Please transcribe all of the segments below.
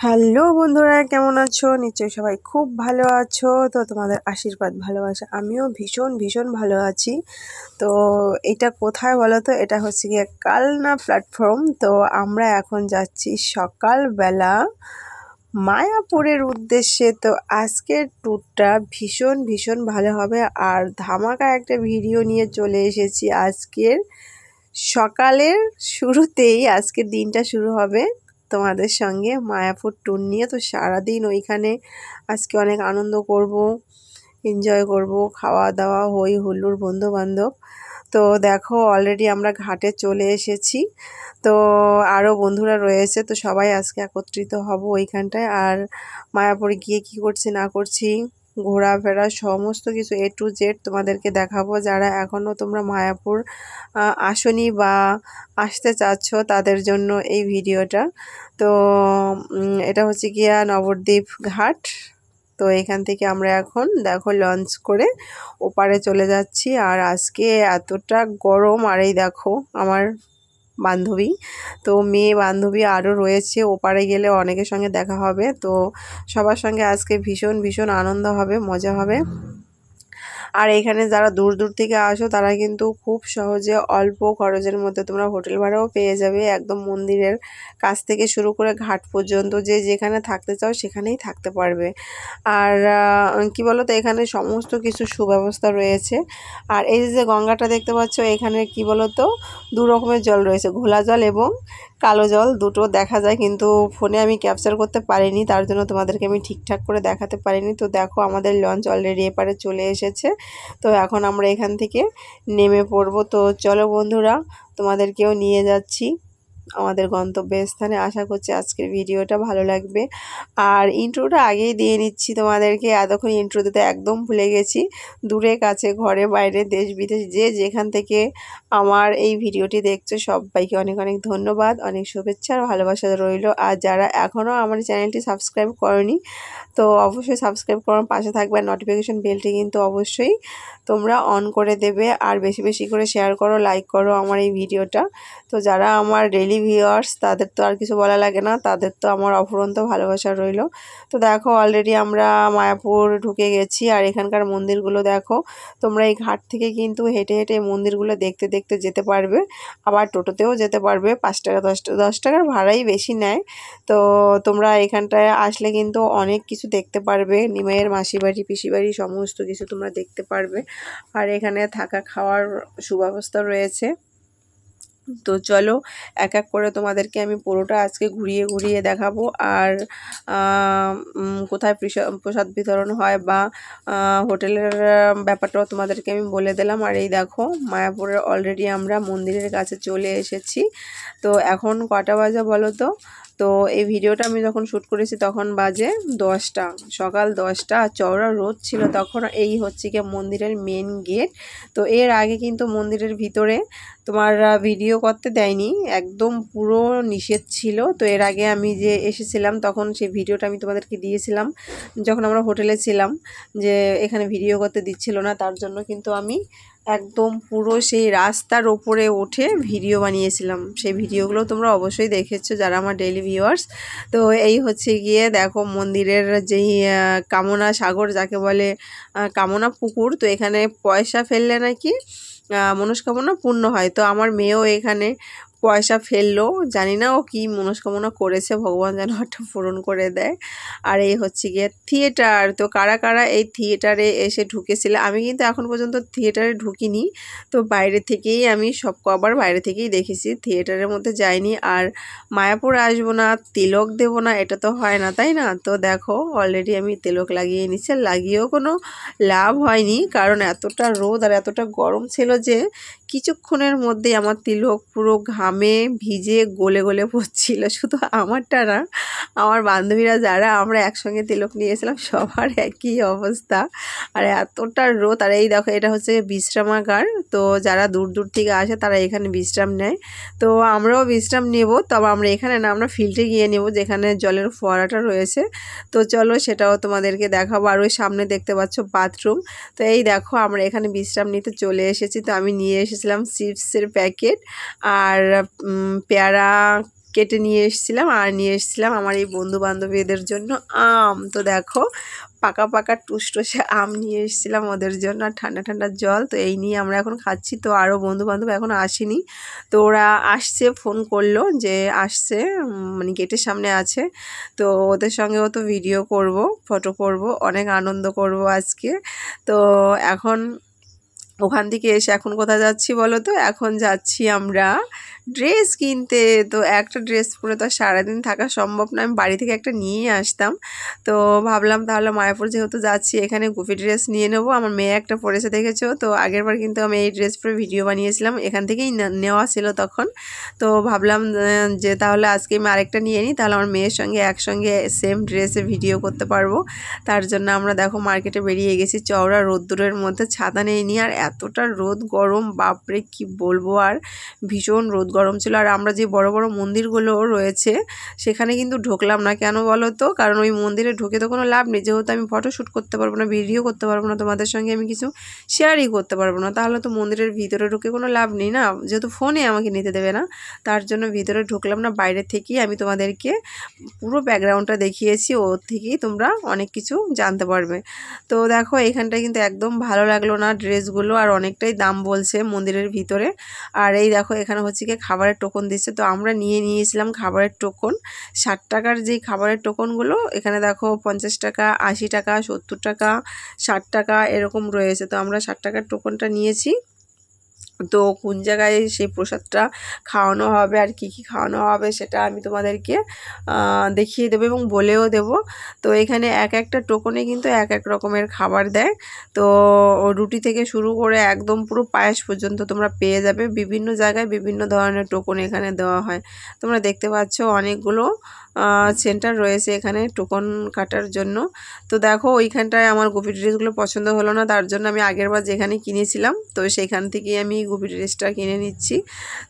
Hello বন্ধুরা, কেমন আছো? নিশ্চয়ই সবাই খুব ভালো আছো। তো তোমাদের আশীর্বাদ, ভালোবাসা, আমিও ভীষণ ভীষণ ভালো আছি। তো এটা কোথায় বলো তো? এটা হচ্ছে গিয়ে কালনা প্ল্যাটফর্ম তো আমরা এখন যাচ্ছি সকালবেলা মায়াপুরের উদ্দেশ্যে। তো আজকের ট্যুরটা ভীষণ ভীষণ ভালো হবে। আর ধামাকা একটা ভিডিও নিয়ে চলে এসেছি আজকের সকালের শুরুতেই। আজকের দিনটা শুরু হবে তোমাদের সঙ্গে মায়াপুর ট্যুর নিয়ে। তো সারাদিন ওইখানে আজকে অনেক আনন্দ করব এনজয় করব খাওয়া দাওয়া হই হুল্লুর বন্ধুবান্ধব। তো দেখো অলরেডি আমরা ঘাটে চলে এসেছি। তো আরও বন্ধুরা রয়েছে, তো সবাই আজকে একত্রিত হব ওইখানটায়। আর মায়াপুরে গিয়ে কি করছি না করছি ঘোরাফেরা সমস্ত কিছু এ টু জেড তোমাদেরকে দেখাবো। যারা এখনও তোমরা মায়াপুর আসনি বা আসতে চাচ্ছ তাদের জন্য এই ভিডিওটা। তো এটা হচ্ছে গিয়া নবদ্বীপ ঘাট। তো এখান থেকে আমরা এখন দেখো লঞ্চ করে ওপারে চলে যাচ্ছি। আর আজকে এতটা গরম, আর এই দেখো আমার বান্ধবী। তো মেয়ে বান্ধবী আরও রয়েছে, ওপারে গেলে অনেকের সঙ্গে দেখা হবে। তো সবার সঙ্গে আজকে ভীষণ ভীষণ আনন্দ হবে, মজা হবে। আর এখানে যারা দূর দূর থেকে আসো, তারা কিন্তু খুব সহজে অল্প খরচের মধ্যে তোমরা হোটেল ভাড়াও পেয়ে যাবে। একদম মন্দিরের কাছ থেকে শুরু করে ঘাট পর্যন্ত যে যেখানে থাকতে চাও সেখানেই থাকতে পারবে। আর কি বলো তো এখানে সমস্ত কিছু সুব্যবস্থা রয়েছে। আর এই যে গঙ্গাটা দেখতে পাচ্ছ, এখানে কি বলো তো দু রকমের জল রয়েছে, ঘোলা জল এবং কালো জল দুটো দেখা যায়, কিন্তু ফোনে আমি ক্যাপচার করতে পারিনি। তার জন্য তোমাদেরকে আমি ঠিকঠাক করে দেখাতে পারিনি। তো দেখো, আমাদের লঞ্চ অলরেডি এপারে চলে এসেছে। তো এখন আমরা এখান থেকে নেমে পড়ব। তো চলো বন্ধুরা, তোমাদেরকেও নিয়ে যাচ্ছি। আমাদের গন্তব্য স্থানে আশা করছি আজকের ভিডিওটা ভালো লাগবে। আর ইন্ট্রোটা আগেই দিয়ে নিচ্ছি তোমাদেরকে। এতক্ষণ ইন্ট্রো দিতে একদম ভুলে গেছি। দূরে, কাছে, ঘরে, বাইরে, দেশ, বিদেশ, যে যেখান থেকে আমার এই ভিডিওটি দেখছ, সবাইকে অনেক অনেক ধন্যবাদ। অনেক শুভেচ্ছা আর ভালোবাসা রইল। আর যারা এখনও আমার চ্যানেলটি সাবস্ক্রাইব করনি, তো অবশ্যই সাবস্ক্রাইব করার পাশে থাকবে আর নোটিফিকেশন বেলটি কিন্তু অবশ্যই তোমরা অন করে দেবে। আর বেশি বেশি করে শেয়ার করো লাইক করো আমার এই ভিডিওটা। তো যারা আমার ডেলি ভিউয়ার্স তাদের তো আর কিছু বলা লাগে না। তাদের তো আমার অফুরন্ত ভালোবাসা রইল। তো দেখো অলরেডি আমরা মায়াপুর ঢুকে গেছি। আর এখানকার মন্দিরগুলো দেখো, তোমরা এই ঘাট থেকে কিন্তু হেঁটে হেঁটে মন্দিরগুলো দেখতে দেখতে যেতে পারবে। আবার টোটোতেও যেতে পারবে, পাঁচ টাকা, দশ দশ টাকার ভাড়াই বেশি নেয়। তো তোমরা এখানটায় আসলে কিন্তু অনেক কিছু দেখতে পারবে। নিমাইয়ের মাসি বাড়ি পিসি বাড়ি সমস্ত কিছু তোমরা দেখতে পারবে। আর এখানে থাকা খাওয়ার সুব্যবস্থা রয়েছে। তো চলো, এক এক করে তোমাদেরকে আমি পুরোটা আজকে ঘুরিয়ে ঘুরিয়ে দেখাবো। আর কোথায় প্রসাদ বিতরণ হয় বা হোটেলের ব্যাপারটাও তোমাদেরকে আমি বলে দিলাম। আর এই দেখো মায়াপুরের অলরেডি আমরা মন্দিরের কাছে চলে এসেছি। তো এখন কটা বাজে বলো তো? তো এই ভিডিওটা আমি যখন শ্যুট করেছি তখন বাজে দশটা, সকাল দশটা চওড়া রোদ ছিল তখন এই হচ্ছে গিয়ে মন্দিরের মেন গেট তো এর আগে কিন্তু মন্দিরের ভিতরে তোমার ভিডিও করতে দেয়নি, একদম পুরো নিষেধ ছিল। তো এর আগে আমি যে এসেছিলাম তখন সেই ভিডিওটা আমি তোমাদেরকে দিয়েছিলাম, যখন আমরা হোটেলে ছিলাম যে এখানে ভিডিও করতে দিচ্ছিল না, তার জন্য কিন্তু আমি একদম পুরো সেই রাস্তার ওপরে উঠে ভিডিও বানিয়েছিলাম। সেই ভিডিওগুলো তোমরা অবশ্যই দেখেছ যারা আমার ডেলি ভিউয়ার্স তো এই হচ্ছে গিয়ে দেখো মন্দিরের যেই কামনা সাগর যাকে বলে কামনা পুকুর। তো এখানে পয়সা ফেললে নাকি মনস্কামনা পূর্ণ হয়। তো আমার মেয়েও এখানে পয়সা ফেলল। জানি না ও কী মনস্কামনা করেছে, ভগবান যেন একটা পূরণ করে দেয়। আর এই হচ্ছে গিয়ে থিয়েটার। তো কারা কারা এই থিয়েটারে এসে ঢুকেছিল? আমি কিন্তু এখন পর্যন্ত থিয়েটারে ঢুকিনি। তো বাইরে থেকেই আমি সব কবার বাইরে থেকেই দেখেছি। থিয়েটারের মধ্যে যাইনি। আর মায়াপুর আসব না, তিলক দেবো না, এটা তো হয় না, তাই না? তো দেখো অলরেডি আমি তিলক লাগিয়ে নিচ্ছি লাগিয়েও কোনো লাভ হয়নি। কারণ এতটা রোদ আর এতটা গরম ছিল যে কিছুক্ষণের মধ্যেই আমার তিলক পুরো ঘামে ভিজে গলে গলে পড়ছিল। শুধু আমারটা না, আমার বান্ধবীরা যারা, আমরা একসঙ্গে তিলক নিয়েছিলাম সবার একই অবস্থা। আর এতটা রোদ, আর এই দেখো, এটা হচ্ছে বিশ্রামাগার। তো যারা দূর দূর থেকে আসে, তারা এখানে বিশ্রাম নেয়। তো আমরাও বিশ্রাম নেব, তবে আমরা এখানে না, আমরা ফিল্ডে গিয়ে নেব, যেখানে জলের ফোয়ারাটা রয়েছে। তো চলো, সেটাও তোমাদেরকে দেখাবো। আর ওই সামনে দেখতে পাচ্ছ বাথরুম তো এই দেখো, আমরা এখানে বিশ্রাম নিতে চলে এসেছি। তো আমি নিয়ে এসেছিলাম চিপসের প্যাকেট আর পেয়ারা কেটে নিয়ে এসেছিলাম আর নিয়ে এসেছিলাম আমার এই বন্ধু বান্ধবীদের জন্য আম। তো দেখো, পাকা পাকা টুসটুসে আম নিয়ে এসেছিলাম ওদের জন্য আর ঠান্ডা ঠান্ডা জল। তো এই নিয়ে আমরা এখন খাচ্ছি। তো আরও বন্ধু বান্ধব এখন আসেনি। তো ওরা আসছে, ফোন করল যে আসছে মানে গেটের সামনে আছে। তো ওদের সঙ্গেও তো ভিডিও করব, ফটো করব, অনেক আনন্দ করব আজকে। তো এখন ওখান থেকে এসে এখন কোথায় যাচ্ছি বলো তো? এখন যাচ্ছি আমরা ড্রেস কিনতে। তো একটা ড্রেস পরে তো আর সারাদিন থাকা সম্ভব না। আমি বাড়ি থেকে একটা নিয়েই আসতাম। তো ভাবলাম তাহলে মায়াপুর যেহেতু যাচ্ছি, এখানে গুপি ড্রেস নিয়ে নেব। আমার মেয়ে একটা পরেছে, দেখেছ? তো আগের বার কিন্তু আমি এই ড্রেস পরে ভিডিও বানিয়েছিলাম। এখান থেকেই নেওয়া ছিল তখন। তো ভাবলাম যে তাহলে আজকে আমি আরেকটা নিয়ে নিই। তাহলে আমার মেয়ের সঙ্গে একসঙ্গে সেম ড্রেসে ভিডিও করতে পারব। তার জন্য আমরা দেখো মার্কেটে বেরিয়ে গেছি। চওড়া রোদ্দুরের মধ্যে ছাতা নেই নি। আর এতটা রোদ গরম, বাপরে কি বলব আর। ভীষণ রোদ গরম। ছিল। আর আমরা যে বড় বড় মন্দিরগুলো রয়েছে, সেখানে কিন্তু ঢুকলাম না। কেন বলো তো? কারণ ওই মন্দিরে ঢুকে তো কোনো লাভ নেই। যেহেতু আমি ফটো শ্যুট করতে পারব না ভিডিও করতে পারব না, তোমাদের সঙ্গে আমি কিছু শেয়ারই করতে পারব না, তাহলে তো মন্দিরের ভিতরে ঢুকে কোনো লাভ নেই না? যেহেতু ফোনে আমাকে নিতে দেবে না, তার জন্য ভিতরে ঢুকলাম না। বাইরে থেকেই আমি তোমাদেরকে পুরো ব্যাকগ্রাউন্ডটা দেখিয়েছি। ওর থেকেই তোমরা অনেক কিছু জানতে পারবে। তো দেখো, এখানটা কিন্তু একদম ভালো লাগল না ড্রেসগুলো। আর অনেকটাই দাম বলছে মন্দিরের ভিতরে। আর এই দেখো, এখানে হচ্ছে কি খাবারের টোকন দিচ্ছে। তো আমরা নিয়ে নিয়েছিলাম খাবারের টোকন। ষাট টাকার যে খাবারের টোকনগুলো, এখানে দেখো পঞ্চাশ টাকা, আশি টাকা, সত্তর টাকা, ষাট টাকা এরকম রয়েছে। তো আমরা ষাট টাকার টোকনটা নিয়েছি। তো কোন জায়গায় সেই প্রসাদটা খাওয়ানো হবে আর কি কি খাওয়ানো হবে সেটা আমি তোমাদেরকে দেখিয়ে দেবো এবং বলেও দেব। তো এখানে এক একটা টোকনে কিন্তু এক এক রকমের খাবার দেয়। তো রুটি থেকে শুরু করে একদম পুরো পায়েস পর্যন্ত তোমরা পেয়ে যাবে। বিভিন্ন জায়গায় বিভিন্ন ধরনের টোকন এখানে দেওয়া হয়। তোমরা দেখতে পাচ্ছ অনেকগুলো সেন্টার রয়েছে এখানে টোকন কাটার জন্য। তো দেখো ওইখানটায় আমার গুপি ড্রেসগুলো পছন্দ হলো না, তার জন্য আমি আগেরবার যেখানে কিনেছিলাম, তো সেখান থেকেই আমি গুপি ড্রেসটা কিনে নিচ্ছি।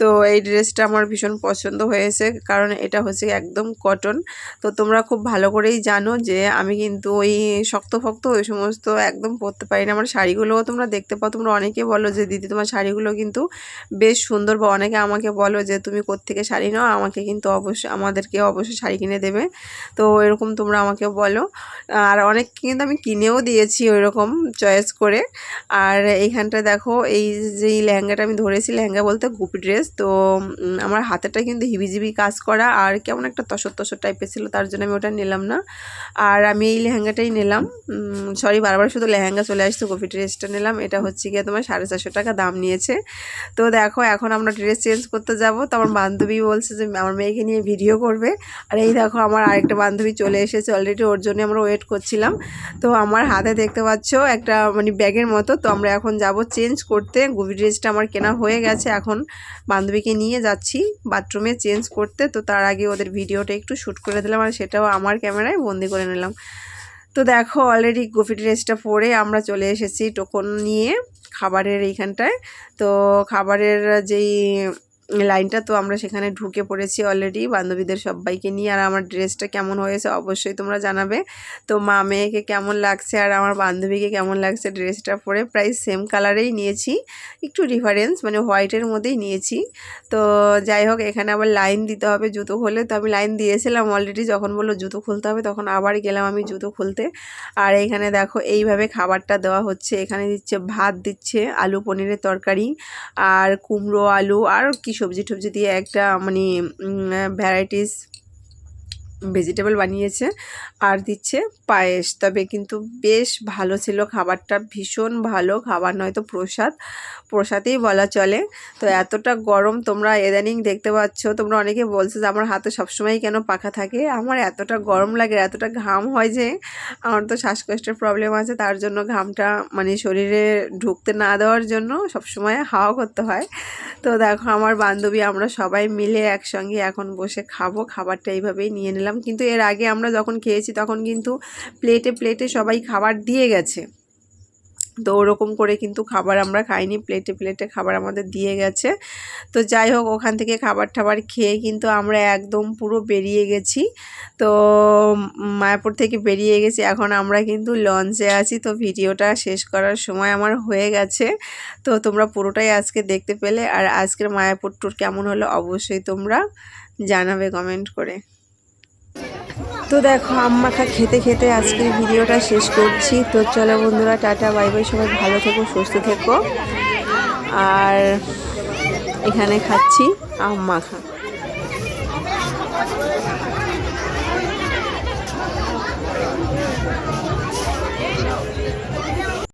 তো এই ড্রেসটা আমার ভীষণ পছন্দ হয়েছে, কারণ এটা হচ্ছে একদম কটন তো তোমরা খুব ভালো করেই জানো যে আমি কিন্তু ওই শক্ত ফক্ত ওই সমস্ত একদম পরতে পারি না। আমার শাড়িগুলোও তোমরা দেখতে পাও, তোমরা অনেকে বলো যে, দিদি, তোমার শাড়িগুলো কিন্তু বেশ সুন্দর। বা অনেকে আমাকে বলো যে, তুমি কোত্থেকে শাড়ি নাও? আমাকে কিন্তু অবশ্যই আমাদেরকে অবশ্যই শাড়ি কিনে দেবে। তো এরকম তোমরা আমাকে বলো। আর অনেক কিন্তু আমি কিনেও দিয়েছি ওই রকম চয়েস করে। আর এইখানটা দেখো, এই যে এই লেহেঙ্গাটা আমি ধরেছি, লেহেঙ্গা বলতে গুপি ড্রেস তো আমার হাতেটা কিন্তু হিবিজিবি কাজ করা, আর কেমন একটা তসর তসর টাইপের ছিল, তার জন্য আমি ওটা নিলাম না। আর আমি এই লেহেঙ্গাটাই নিলাম সরি বারবার শুধু লেহেঙ্গা চলে আসছে, গুপি ড্রেসটা নিলাম, এটা হচ্ছে গিয়ে তোমার সাড়ে চারশো টাকা দাম নিয়েছে। তো দেখো, এখন আমরা ড্রেস চেঞ্জ করতে যাব, তো আমার বান্ধবী বলছে যে, আমার মেয়েকে নিয়ে ভিডিও করবে। আর এই দেখো, আমার আরেকটা বান্ধবী চলে এসেছে অলরেডি ওর জন্য আমরা ওয়েট করছিলাম। তো আমার হাতে দেখতে পাচ্ছ একটা মানে ব্যাগের মতো, তো আমরা এখন যাব চেঞ্জ করতে গুবি ড্রেসটা আমার কেনা হয়ে গেছে, এখন বান্ধবীকে নিয়ে যাচ্ছি বাথরুমে চেঞ্জ করতে। তো তার আগে ওদের ভিডিওটা একটু শ্যুট করে দিলাম আর সেটাও আমার ক্যামেরায় বন্দি করে নিলাম। তো দেখো অলরেডি গোপি ড্রেসটা পরে আমরা চলে এসেছি টোকন নিয়ে খাবারের এইখানটায়। তো খাবারের যেই লাইনটা তো আমরা সেখানে ঢুকে পড়েছি অলরেডি বান্ধবীদের সবাইকে নিয়ে। আর আমার ড্রেসটা কেমন হয়েছে অবশ্যই তোমরা জানাবে। তো মা মেয়েকে কেমন লাগছে আর আমার বান্ধবীকে কেমন লাগছে ড্রেসটা পরে? প্রায় সেম কালারেই নিয়েছি। একটু ডিফারেন্স মানে হোয়াইটের মধ্যেই নিয়েছি। তো যাই হোক, এখানে আবার লাইন দিতে হবে জুতো খুলে তো আমি লাইন দিয়েছিলাম অলরেডি যখন বলল জুতো খুলতে হবে, তখন আবার গেলাম আমি জুতো খুলতে। আর এখানে দেখো, এইভাবে খাবারটা দেওয়া হচ্ছে। এখানে দিচ্ছে ভাত, দিচ্ছে আলু পনিরের তরকারি, আর কুমড়ো আলু, আর কি সবজি টবজি দিয়ে একটা মানে ভ্যারাইটিস ভেজিটেবল বানিয়েছে আর দিচ্ছে পায়েস। তবে কিন্তু বেশ ভালো ছিল খাবারটা, ভীষণ ভালো খাবার, নয়তো প্রসাদ। প্রসাদেই বলা চলে। তো এতটা গরম তোমরা ইদানিং দেখতে পাচ্ছ, তোমরা অনেকে বলছো যে আমার হাতে সবসময় কেন পাখা থাকে? আমার এতটা গরম লাগে, এতটা ঘাম হয় যে আমার তো শ্বাসকষ্টের প্রবলেম আছে। তার জন্য ঘামটা মানে শরীরে ঢুকতে না দেওয়ার জন্য সবসময় হাওয়া করতে হয়। তো দেখো, আমার বান্ধবী, আমরা সবাই মিলে একসঙ্গে এখন বসে খাব। খাবারটা এইভাবেই নিয়ে নিলাম। কিন্তু এর আগে আমরা যখন খেয়েছি তখন কিন্তু প্লেটে প্লেটে সবাই খাবার দিয়ে গেছে। তো ওরকম করে কিন্তু খাবার আমরা খাইনি প্লেটে প্লেটে খাবার আমাদের দিয়ে গেছে। তো যাই হোক, ওখান থেকে খাবার টাবার খেয়ে কিন্তু আমরা একদম পুরো বেরিয়ে গেছি। তো মায়াপুর থেকে বেরিয়ে গেছি, এখন আমরা কিন্তু লঞ্চে আছি। তো ভিডিওটা শেষ করার সময় আমার হয়ে গেছে। তো তোমরা পুরোটাই আজকে দেখতে পেলে। আর আজকের মায়াপুর ট্যুর কেমন হলো অবশ্যই তোমরা জানাবে কমেন্ট করে। তো দেখো, আম্মাখা খেতে খেতে আজকের ভিডিওটা শেষ করছি। তো চলো বন্ধুরা, টাটা, বাই বাই, সবাই ভালো থেকো, সুস্থ থেকো। আর এখানে খাচ্ছি আম মাখা